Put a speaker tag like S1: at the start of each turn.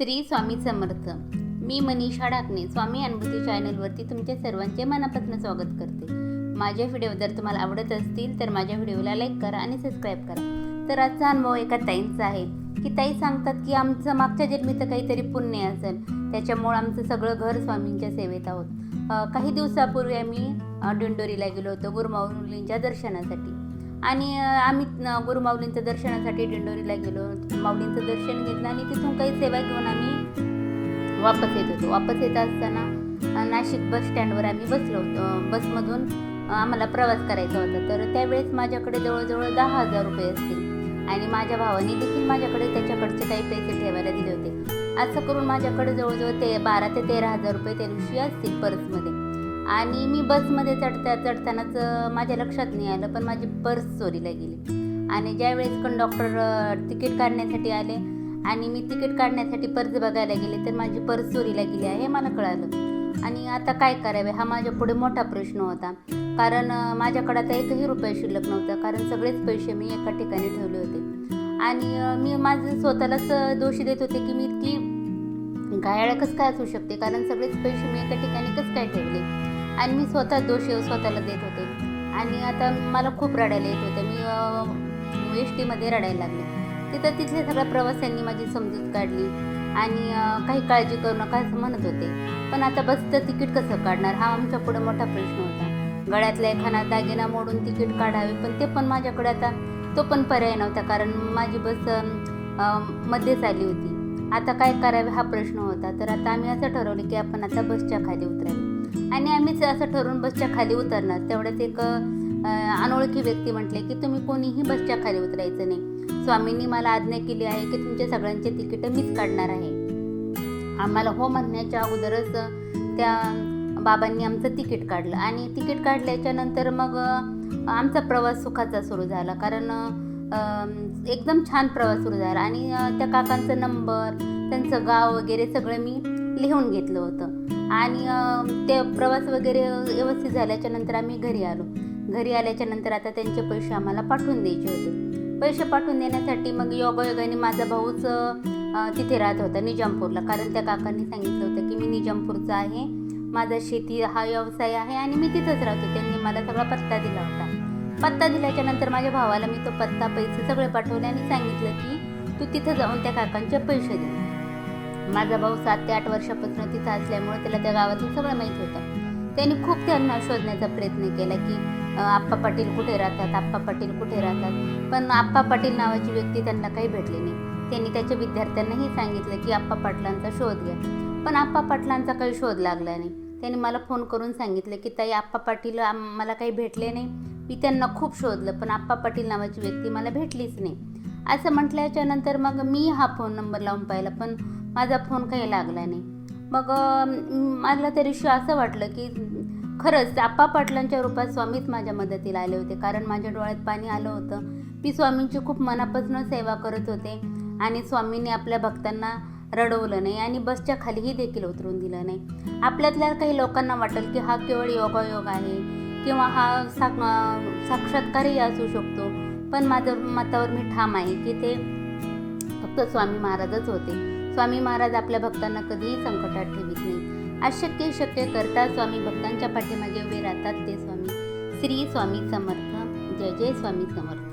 S1: श्री स्वामी समर्थ. मी मनीषा डाकणे स्वामी अनुभूती चॅनलवरती तुमच्या सर्वांचे मनापासून स्वागत करते. माझे व्हिडिओ जर तुम्हाला आवडत असतील तर माझ्या व्हिडिओला लाईक करा आणि सबस्क्राईब करा. तर आजचा अनुभव एका ताईंचा आहे की ताई सांगतात की आमचं मागच्या जन्मीचं काहीतरी पुण्य असेल. त्याच्यामुळं आमचं सगळं घर स्वामींच्या सेवेत आहोत. काही दिवसापूर्वी आम्ही अं, दिंडोरीला गेलो होतो गुरुमाऊलींच्या दर्शनासाठी. आणि आम्ही गुरुमाऊलींचं दर्शनासाठी दिंडोरीला गेलो. माऊलींचं दर्शन घेतलं आणि तिथून काही सेवा घेऊन आम्ही वापस येत होतो. वापस येत असताना नाशिक बस स्टँडवर आम्ही बसलो होतो. बसमधून आम्हाला प्रवास करायचा होता. तर त्यावेळेस माझ्याकडे जवळजवळ दहा हजार रुपये असतील. आणि माझ्या भावाने देखील माझ्याकडे त्याच्याकडचे काही पैसे ठेवायला दिले होते. असं करून माझ्याकडे जवळजवळ ते बारा ते तेरा हजार रुपये त्या दिवशी असतील पर्समध्ये आणि मी बसमध्ये चढता चढतानाच माझ्या लक्षात नाही आलं पण माझी पर्स चोरीला गेली. आणि ज्यावेळेस कंडक्टर तिकीट काढण्यासाठी आले आणि मी तिकीट काढण्यासाठी पर्स बघायला गेले तर माझी पर्स चोरीला गेली आहे हे मला कळालं. आणि आता काय करावे हा माझ्या पुढे मोठा प्रश्न होता. कारण माझ्याकडे आता एकही रुपया शिल्लक नव्हता कारण सगळेच पैसे मी एका ठिकाणी ठेवले होते. आणि मी माझं स्वतःलाच दोषी देत होते की मी इतकी घायाळ कसं काय असू शकते? कारण सगळेच पैसे मी एका ठिकाणी कसं काय ठेवले? आणि मी स्वतः दोष स्वतःला देत होते. आणि आता मला खूप रडायला येत होतं. मी एस टीमध्ये रडायला लागले. तिथं तिथल्या सगळ्या प्रवाशांनी माझी समजूत काढली. आणि काही काळजी करू नका असं म्हणत होते. पण आता बसचं तिकीट कसं काढणार? हा आमच्या पुढे मोठा प्रश्न होता. गळ्यातला एखादा दागिना मोडून तिकीट काढावे पण ते पण माझ्याकडे आता तो पण पर्याय नव्हता. कारण माझी बस मध्येच आली होती. आता काय करावे हा प्रश्न होता. तर आता आम्ही असं ठरवलं की आपण आता बसच्या खाली उतरावे. आणि आम्हीच असं ठरवून बसच्या खाली उतरणार. तेवढ्याच एक अनोळखी व्यक्ती म्हटले की तुम्ही कोणीही बसच्या खाली उतरायचं नाही. स्वामींनी मला आज्ञा केली आहे की तुमच्या सगळ्यांचे तिकीट मीच काढणार आहे. आम्हाला हो म्हणण्याच्या अगोदरच त्या बाबांनी आमचं तिकीट काढलं. आणि तिकीट काढल्याच्या नंतर मग आमचा प्रवास सुखाचा सुरू झाला. कारण एकदम छान प्रवास सुरू झाला. आणि त्या काकांचा नंबर त्यांचं गाव वगैरे सगळं मी लिहून घेतलं होतं. आणि ते प्रवास वगैरे व्यवस्थित झाल्याच्यानंतर आम्ही घरी आलो. घरी आल्याच्यानंतर आता त्यांचे पैसे आम्हाला पाठवून द्यायचे होते. पैसे पाठवून देण्यासाठी मग योगायोगाने माझा भाऊच तिथे राहत होता निजामपूरला. कारण त्या काकांनी सांगितलं होतं की मी निजामपूरचा आहे. माझा शेती हा व्यवसाय आहे आणि मी तिथंच राहतो. त्यांनी मला सगळा पत्ता दिला होता. पत्ता दिल्याच्या नंतर माझ्या भावाला मी तो पत्ता पैसे सगळे पाठवले आणि सांगितलं की तू तिथं जाऊन त्या काकांचे पैसे दे. माझा भाऊ सात ते आठ वर्षापासून तिथं असल्यामुळे त्याला त्या गावातलं सगळं माहीत होतं. त्यांनी खूप त्यांना शोधण्याचा प्रयत्न केला की आप्पा पाटील कुठे राहतात आप्पा पाटील कुठे राहतात? पण आप्पा पाटील नावाची व्यक्ती त्यांना काही भेटली नाही. त्यांनी त्याच्या विद्यार्थ्यांनाही सांगितलं की आप्पा पाटलांचा शोध घ्या. पण आप्पा पाटलांचा काही शोध लागला नाही. त्यांनी मला फोन करून सांगितलं की ताई आप्पा पाटील मला काही भेटले नाही. मी त्यांना खूप शोधलं पण आप्पा पाटील नावाची व्यक्ती मला भेटलीच नाही. असं म्हटल्याच्या नंतर मग मी हा फोन नंबर लावून पाहिला पण माझा फोन काही लागला नाही. मग मला त्या दिवशी असं वाटलं की खरंच आप्पा पाटलांच्या रूपात स्वामीच माझ्या मदतीला आले होते कारण माझ्या डोळ्यात पाणी आलं होतं. मी स्वामींची खूप मनापासून सेवा करत होते आणि स्वामींनी आपल्या भक्तांना रडवलं नाही आणि बसच्या खालीही देखील उतरून दिलं नाही. आपल्यातल्या काही लोकांना वाटेल की हा केवळ योगायोग आहे किंवा हा साक साक्षात्कारही असू शकतो. पण माझं मतावर मी ठाम आहे की ते फक्त स्वामी महाराजच होते. स्वामी महाराज आपल्या भक्तांना कधीही संकटात ठेवीत नाही अशक्य शक्य करता स्वामी भक्तांच्या पाठीमागे उभे राहतात ते स्वामी. श्री स्वामी समर्थ. जय जय स्वामी समर्थ.